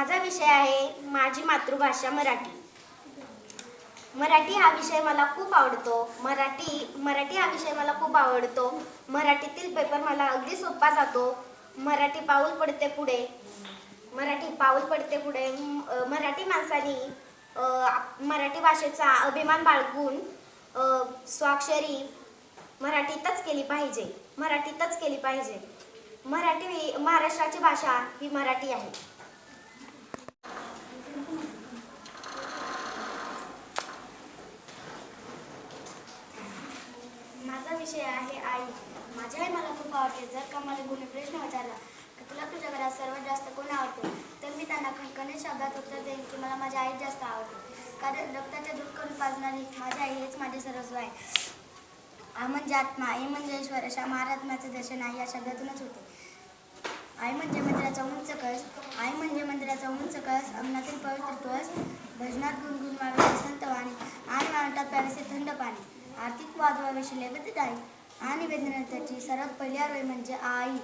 माझा विषय आहे माझी मातृभाषा मराठी. मराठी हा विषय मला खूप आवडतो. मराठी मराठी हा विषय मला खूप आवडतो. मराठीतील पेपर मला अगदी सोपा जातो. मराठी पाऊल पडते पुढे. मराठी पाऊल पडते पुढे. मराठी माणसानी आप- मराठी भाषेचा अभिमान बाळगून स्वाक्षरी मराठीतच केली पाहिजे. मराठीतच केली पाहिजे. मराठी महाराष्ट्राची भाषा ही मराठी आहे माझा विषय आहे आई. माझी आई मला खूप आवडते. जर का मला कोणी प्रश्न विचारला की तुला तुझ्या घरात सर्वात जास्त कोण आवडते? तर मी त्यांना खणखणीत शब्दात उत्तर देईन की मला माझी आई जास्त आवडते. कारण रक्ताचे दूध करून पाजणारी माझी आई हेच माझे सर्वस्व आहे. आ म्हणजे आत्मा आई म्हणजे ईश्वर अशा महारात्म्याचे दर्शन आई या शब्दातूनच होते. आई म्हणजे मंदिराचा उंच कळस आई म्हणजे मंदिराचा उंच कळस अंगणातील पवित्र तुळस भजनात गुणगुण वाढवते संत वाणी आणि वाहतात प्यावेसे थंड पाणी. आर्थिक वादवाविषयी लेबत आहे. आणि वेदनेची सर्वात पहिली आरोळी म्हणजे आई.